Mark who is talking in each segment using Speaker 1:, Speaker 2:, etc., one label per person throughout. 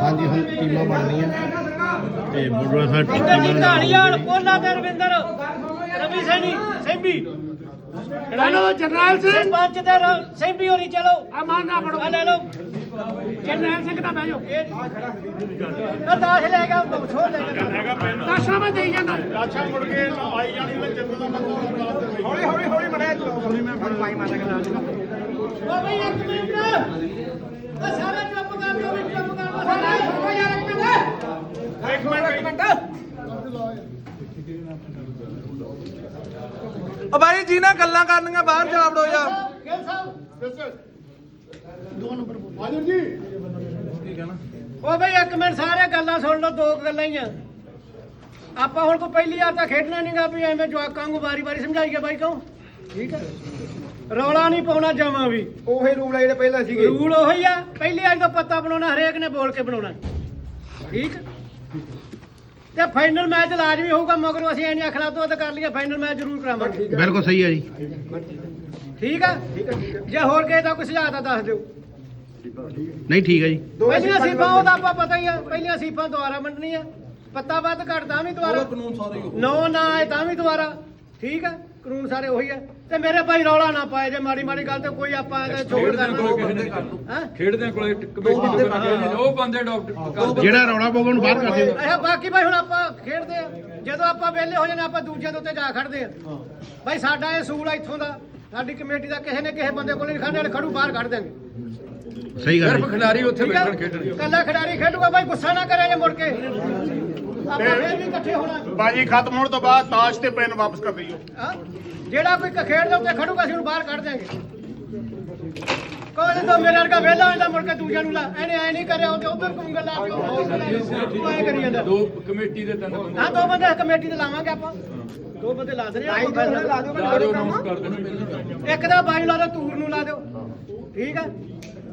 Speaker 1: ਹਾਂਜੀ ਹੁਣ ਟੀਮਾਂ ਬਣਦੀਆਂ ਤੇ ਬੁੱਢਾ ਸਾਹਿਬ ਟੀਮਾਂ
Speaker 2: ਢਾਲੀਵਾਲ ਕੋਲਾ ਤੇ ਰਵਿੰਦਰ ਰਵੀ ਸੈਣੀ ਸੈਂਬੀ।
Speaker 3: ਚਲੋ ਜਰਨੈਲ ਸਿੰਘ।
Speaker 2: ਸਰਪੰਚ ਤੇ ਰ- ਸੈਂਬੀ ਹੋਰੀ ਚਲੋ।
Speaker 3: ਅਮਾਨ ਨਾ ਪੜੋ
Speaker 2: ਆ ਲੈ ਲਓ।
Speaker 3: ਜਰਨੈਲ ਸਿੰਘ ਦਾ ਬਹਿ ਜਾਓ।
Speaker 2: ਆ ਦਾਸ ਲੈ ਗਿਆ ਛੋੜ ਲੈ ਗਿਆ।
Speaker 3: ਦਸਾਂ ਮੈਂ ਦੇਈ ਜਾਂਦਾ।
Speaker 4: ਹੌਲੀ ਹੌਲੀ ਹੌਲੀ ਮੜਿਆ ਹੌਲੀ ਮੈਂ ਫੜ ਪਾਈ ਮਾਤਾ ਕਰਾ
Speaker 2: ਓ ਬਈ ਇੱਕ ਮਿੰਟ ਆ ਸਾਰਾ ਚੁੱਪ ਕਰ ਦੋ ਵੀ ਚੁੱਪ ਕਰ ਦੋ ਸਾਰਾ ਓ ਯਾਰ ਇੱਕ ਮਿੰਟ
Speaker 4: ਇੱਕ ਮਿੰਟ ਇੱਕ ਮਿੰਟ
Speaker 5: ਓ ਬਾਈ ਜੀ ਨਾਲ ਗੱਲਾਂ ਕਰਨੀਆਂ, ਬਾਹਰ ਜਾ ਵੜੋ ਯਾਰ
Speaker 2: ਗਿੱਲ ਸਾਹਿਬ ਓ ਬਈ ਇੱਕ ਮਿੰਟ, ਸਾਰੇ ਗੱਲਾਂ ਸੁਣ ਲਓ, ਦੋ ਗੱਲਾਂ ਹੀ ਆ। ਆਪਾਂ ਹੁਣ ਕੋ ਪਹਿਲੀ ਵਾਰ ਤਾਂ ਖੇਡਣਾ ਨਹੀਂਗਾ ਵੀ ਐਵੇਂ ਜਵਾਕਾਂ ਨੂੰ ਵਾਰੀ-ਵਾਰੀ ਸਮਝਾਈਏ ਬਾਈ ਕਹੋ ਠੀਕ ਹੈ ਰੌਲਾ ਨਹੀਂ ਪਾਉਣਾ ਜਮਾ ਵੀ।
Speaker 4: ਉਹੇ ਰੂਲ ਆ ਜਿਹੜੇ ਪਹਿਲਾਂ ਸੀਗੇ।
Speaker 2: ਰੂਲ ਉਹੀ ਆ ਪਹਿਲੀ ਵਾਰ ਦਾ ਪੱਤਾ ਬਣਾਉਣਾ ਹਰੇਕ ਨੇ ਬੋਲ ਕੇ ਬਣਾਉਣਾ। ਠੀਕ? ਤੇ ਫਾਈਨਲ ਮੈਚ ਲਾਜ਼ਮੀ ਹੋਊਗਾ ਮਗਰੋਂ ਅਸੀਂ ਐਨੀ ਅਖਲਾ ਤੋਂ ਤਾਂ ਕਰ ਲਈਏ ਫਾਈਨਲ ਮੈਚ ਜ਼ਰੂਰ ਕਰਾਵਾਂਗੇ।
Speaker 1: ਬਿਲਕੁਲ ਸਹੀ ਹੈ ਜੀ।
Speaker 2: ਠੀਕ ਆ? ਜੇ ਹੋਰ ਕਿਸੇ ਦਾ ਕੋਈ ਸੁਝਾਅ ਤਾਂ ਦੱਸ ਦਿਓ।
Speaker 1: ਨਹੀਂ ਠੀਕ ਹੈ ਜੀ।
Speaker 2: ਪਹਿਲੀਆਂ ਸੀਫਾਂ ਉਹਦਾ ਆਪਾਂ ਪਤਾ ਹੀ ਆ ਪਹਿਲੀਆਂ ਸੀਫਾਂ ਦੁਆਰਾ ਮੰਨਣੀਆਂ। ਪੱਤਾ ਵੱਧ ਘੱਟ ਤਾਂ ਵੀ ਦੁਆਰਾ
Speaker 5: ਕਾਨੂੰਨ ਸਾਰੇ ਹੀ
Speaker 2: ਨੋ ਨਾ ਆਏ ਤਾਂ ਵੀ ਦੁਆਰਾ ਠੀਕ ਆ? ਕਾਨੂੰਨ ਸਾਰੇ ਉਹੀ ਆ। ਤੇ ਮੇਰੇ ਭਾਈ ਰੌਲਾ ਨਾ ਪਾਏ ਜੇ ਮਾੜੀ ਮਾੜੀ ਗੱਲ ਤੇ ਕੋਈ ਆਪਾਂ ਇਹਦੇ ਛੋੜ ਕਰਨਾ ਹਾਂ?
Speaker 6: ਖੇਡਦਿਆਂ ਕੋਲੇ ਕਮੇਟੀ ਦੇ ਬਣਾ ਉਹ ਬੰਦੇ ਡਾਕਟਰ
Speaker 1: ਜਿਹੜਾ ਰੌਲਾ ਪਊਗਾ ਉਹਨੂੰ ਬਾਹਰ ਕਰ ਦਿਓ।
Speaker 2: ਅੱਛਾ ਬਾਕੀ ਭਾਈ ਹੁਣ ਆਪਾਂ ਖੇਡਦੇ ਆ। ਜਦੋਂ ਆਪਾਂ ਵਿਹਲੇ ਹੋ ਜਾਣਾ ਆਪਾਂ ਦੂਜਿਆਂ ਦੇ ਉੱਤੇ ਜਾ ਖੜਦੇ ਆ। ਭਾਈ ਸਾਡਾ ਇਹ ਸੂਲ ਆ ਇੱਥੋਂ ਦਾ। ਸਾਡੀ ਕਮੇਟੀ ਦਾ ਕਿਸੇ ਨੇ ਕਿਸੇ ਬੰਦੇ ਕੋਲ ਨਹੀਂ ਖੜਨੇ ਵਾਲੇ ਖੜੂ ਬਾਹਰ ਕੱਢ ਦਿਆਂਗੇ
Speaker 1: ਸਹੀ ਗੱਲ ਹੈ
Speaker 6: ਸਿਰਫ ਖਿਡਾਰੀ ਉੱਥੇ ਬੈਠਣ ਖੇਡਣ
Speaker 2: ਕੱਲਾ ਖਿਡਾਰੀ ਖੇਡੂਗਾ ਭਾਈ ਗੁੱਸਾ ਨਾ ਕਰੇ ਜੇ ਮੁੜ ਕੇ। ਆਪਾਂ ਫੇਰ ਵੀ ਇਕੱਠੇ ਹੋਣਾ
Speaker 7: ਬਾਜੀ ਖਤਮ ਹੋਣ ਤੋਂ ਬਾਅਦ ਤਾਸ਼ ਤੇ ਪੈਨ ਵਾਪਸ ਕਰ ਦਈਓ
Speaker 2: ਹਾਂ? ਜਿਹੜਾ ਕੋਈ ਖੇਡ ਦੇ ਉੱਤੇ ਖੜੂਗਾ ਅਸੀਂ ਉਹਨੂੰ ਬਾਹਰ ਕੱਢ ਦਿਆਂਗੇ। ਕੋਈ ਤਾਂ ਮੇਰੇ ਵਰਗਾ ਵਿਹਲਾ ਹੁੰਦਾ ਮੁੜ ਕੇ ਦੂਜਿਆਂ ਨੂੰ ਲਾ। ਇਹਨੇ ਐ ਨਹੀਂ ਕਰਿਆ ਉਹ ਤੇ ਉਧਰ ਕੁੰਗਲ ਲਾ ਕੇ ਉਹ ਐ ਕਰੀ ਜਾਂਦਾ।
Speaker 6: ਦੋ ਕਮੇਟੀ ਦੇ ਤਿੰਨ ਬੰਦੇ।
Speaker 2: ਹਾਂ ਦੋ ਬੰਦੇ ਕਮੇਟੀ ਤੇ ਲਾਵਾਂਗੇ ਆਪਾਂ। ਦੋ ਬੰਦੇ ਲਾ
Speaker 4: ਤਾਂ ਹੁਣ ਲਾ ਦਿਓ
Speaker 6: ਲਾ ਦਿਓ announce ਕਰ ਦੇਣਾ ਪਹਿਲਾਂ
Speaker 2: ਇੱਕ ਦਾ ਬਾਈ ਲਾ ਦਿਓ ਤੂਰ ਨੂੰ ਲਾ ਦਿਓ। ਠੀਕ ਆ?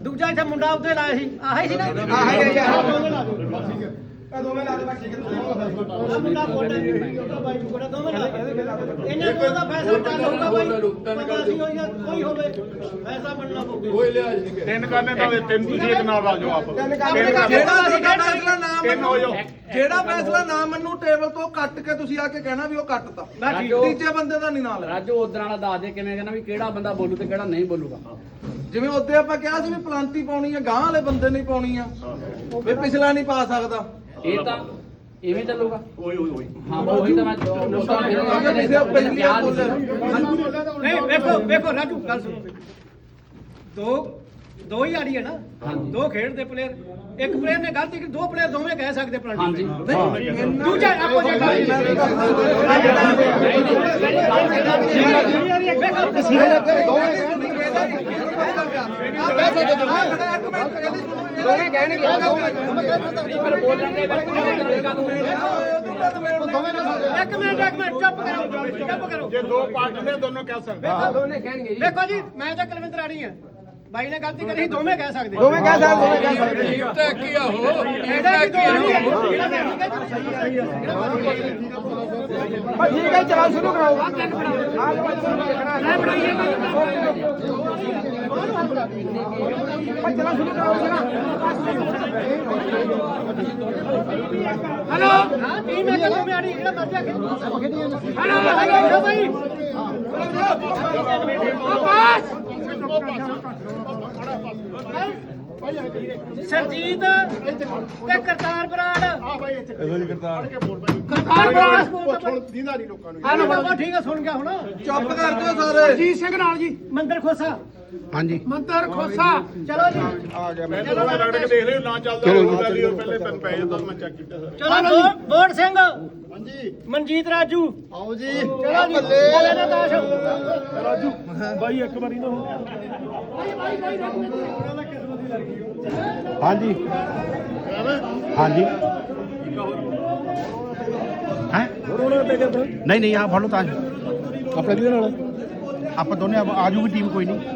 Speaker 2: ਦੂਜਾ ਇੱਥੇ ਮੁੰਡਾ ਉੱਤੇ ਲਾਇਆ ਸੀ। ਆਹੀ ਸੀ ਨਾ?
Speaker 4: ਆਹੀ ਹੈ, ਆਹੀ।
Speaker 2: ਲਾ ਦਿਓ।
Speaker 4: ਆ ਦੋਵੇਂ ਲਾ ਦੇ ਬਸ ਠੀਕ ਹੈ
Speaker 2: ਆਹ ਮੁੰਡਾ ਕੋਡਾ ਉਹਦਾ ਬਾਈ ਨੂੰ ਕੋਡਾ ਦੋਵੇਂ ਲਾ ਦਿਓ ਇਹਨਾਂ ਕੋਲ ਦਾ ਫੈਸਲਾ ਚੱਲ ਹੋਊਗਾ ਬਾਈ। ਪਤਾ ਸੀ ਹੋਈ ਜਾਂ ਕੋਈ ਹੋਵੇ ਫੈਸਲਾ ਬਣਨਾ ਪਊਗਾ
Speaker 6: ਕੋਈ ਲਿਹਾਜ਼ ਨਹੀਂ ਕਰੇ
Speaker 7: ਤਿੰਨ ਕਰਨੇ ਤਾਂ ਤਿੰਨ ਤੁਸੀਂ ਇੱਕ ਨਾਲ ਆ ਜਾਓ ਆਪ।
Speaker 4: ਤਿੰਨ ਕੰਮ
Speaker 7: ਤਿੰਨ ਕਰ
Speaker 5: ਜਿਹੜਾ ਫੈਸਲਾ ਨਾ
Speaker 7: ਤਿੰਨ ਹੋ ਜਾਓ
Speaker 5: ਜਿਹੜਾ ਫੈਸਲਾ ਨਾ ਮੰਨੂ ਟੇਬਲ ਤੋਂ ਕੱਟ ਕੇ ਤੁਸੀਂ ਆ ਕੇ ਕਹਿਣਾ ਵੀ ਉਹ ਕੱਟਤਾ ਤੀਜੇ ਬੰਦੇ ਦਾ ਨਹੀਂ ਨਾਲ।
Speaker 8: ਰਾਜੋ ਉਧਰ ਵਾਲਾ ਦੱਸ ਦੇ ਕਿਵੇਂ ਕਹਿੰਦਾ ਵੀ ਕਿਹੜਾ ਬੰਦਾ ਬੋਲੂ ਤੇ ਕਿਹੜਾ ਨਹੀਂ ਬੋਲੂਗਾ।
Speaker 5: ਜਿਵੇਂ ਉੱਤੇ ਆਪਾਂ ਕਿਹਾ ਸੀ ਵੀ ਪਲਾਂਟੀ ਪਾਉਣੀ ਆ ਗਾਂ ਵਾਲੇ ਬੰਦੇ ਨਹੀਂ ਪਾਉਣੀ ਆ। ਵੀ ਪਿਛਲਾ ਨਹੀਂ ਪਾ ਸਕਦਾ।
Speaker 8: ਇਹ ਤਾਂ ਇਵੇਂ ਚੱਲੂਗਾ
Speaker 7: ਓਏ ਓਏ ਓਏ
Speaker 8: ਹਾਂ ਉਹੀ ਤਾਂ ਮੈਂ
Speaker 2: ਨਹੀਂ ਵੇਖੋ ਵੇਖੋ ਰਾਜੂ ਗੱਲ ਸੁਣੋ ਦੋ ਦੋ ਹੀ ਆੜੀ ਹੈ ਨਾ ਦੋ ਖੇਡਦੇ ਪਲੇਅਰ ਇੱਕ ਪਲੇਅਰ ਨੇ ਗਲਤੀ ਕੀਤੀ ਦੋ ਪਲੇਅਰ ਦੋਵੇਂ ਕਹਿ ਸਕਦੇ ਪਲਾਂਟੀ
Speaker 8: ਹਾਂਜੀ
Speaker 2: ਦੂਜਾ ਆਪੋ ਜੇ
Speaker 4: ਦੋਵੇਂ ਕਹਿਣਗੇ
Speaker 8: ਪਰ ਬੋਲਣ ਦੇ ਬਾਰੇ
Speaker 2: ਇੱਕ ਮਿੰਟ ਇੱਕ ਮਿੰਟ ਚੁੱਪ ਕਰੋ ਚੁੱਪ ਕਰੋ
Speaker 7: ਜੇ ਦੋ ਪਾਰਟੀ ਨੇ ਦੋਨੋਂ ਕਹਿ ਸਕਦੇ
Speaker 4: ਦੋਨੇ ਕਹਿਣਗੇ
Speaker 2: ਵੇਖੋ ਜੀ ਮੈਂ ਤਾਂ ਕੁਲਵਿੰਦਰ ਆੜੀ ਆ। ਬਾਈ ਨੇ ਗਲਤੀ ਕਰੀ ਦੋਵੇਂ ਕਹਿ ਸਕਦੇ
Speaker 4: ਦੋਵੇਂ ਕਹਿ ਸਕਦੇ ਦੋਵੇਂ ਕਹਿ ਸਕਦੇ
Speaker 6: ਤਾਂ ਕੀ ਆ
Speaker 2: ਇਹਦਾ ਦੋ ਠੀਕ ਹੈ ਜੀ,
Speaker 4: ਬਸ ਠੀਕ ਹੈ ਚਲਾ ਸ਼ੁਰੂ ਕਰਾਓ ਆ ਤਿੰਨ ਬਣਾਓ ਆ ਲਓ ਬਣਾਈਏ ਬਸ ਚਲਾ ਸ਼ੁਰੂ ਕਰਾਓ ਜਰਾ
Speaker 2: ਹੈਲੋ ਹਾਂ ਟੀਮ ਹੈ ਕੱਲ ਮੈਂ ਆੜੀ ਜਿਹੜਾ ਮਰਜ਼ੀ ਆਖੇ ਹੈਲੋ ਹੈਲੋ ਬਾਈ ਸਰਜੀਤ ਤੇ ਕਰਤਾਰ ਬਰਾੜ
Speaker 7: ਆ ਬਾਈ ਇੱਥੇ ਕਰਤਾਰ ਕੇ ਬੋਲ ਬਾਈ
Speaker 2: ਕਰਤਾਰ ਬਰਾੜ
Speaker 7: ਹੁਣ ਦੀਦਾ ਨਹੀਂ ਲੋਕਾਂ ਨੂੰ
Speaker 2: ਹੈਲੋ ਬਾਬਾ ਠੀਕ ਹੈ ਸੁਣ ਗਿਆ ਹੁਣ
Speaker 5: ਚੁੱਪ ਕਰ ਦਿਓ ਸਾਰੇ
Speaker 3: ਜੀ ਸਿੰਘ ਨਾਲ ਜੀ
Speaker 2: ਮੰਦਰ ਖੋਸਾ
Speaker 1: ਹਾਂਜੀ
Speaker 3: ਮੰਤਰ ਖੋਸਾ
Speaker 2: ਚਲੋ ਜੀ
Speaker 7: ਆ ਗਿਆ ਮੈਂ ਤਾਂ ਰਗੜ ਕੇ ਦੇਖ ਲਿਓ ਨਾ ਚੱਲਦਾ ਲਈ ਪਹਿਲੇ ਪੈਨ ਪੈ ਜਾਂਦਾ ਮੈਂ ਚੈੱਕ ਕੀਤਾ ਸਰ
Speaker 2: ਚਲੋ ਬੋ- ਬੋੜ ਸਿੰਘ ਹਾਂਜੀ ਮਨਜੀਤ ਰਾਜੂ
Speaker 7: ਆਓ ਜੀ
Speaker 2: ਚਲੋ ਜੀ ਬੋਲੇ ਨਾ ਤਾਸ਼
Speaker 1: ਹਾਂਜੀ। ਹਾਂਜੀ। ਹੈ? ਨਹੀਂ ਨਹੀਂ ਆ ਫੜੋ ਤਾਂ। ਆਪਣੇ ਕਿਹਦੇ ਨਾਲ? ਆਪਾਂ ਦੋਨੇ ਆ ਜੂਗੀ ਟੀਮ ਕੋਈ ਨਹੀਂ।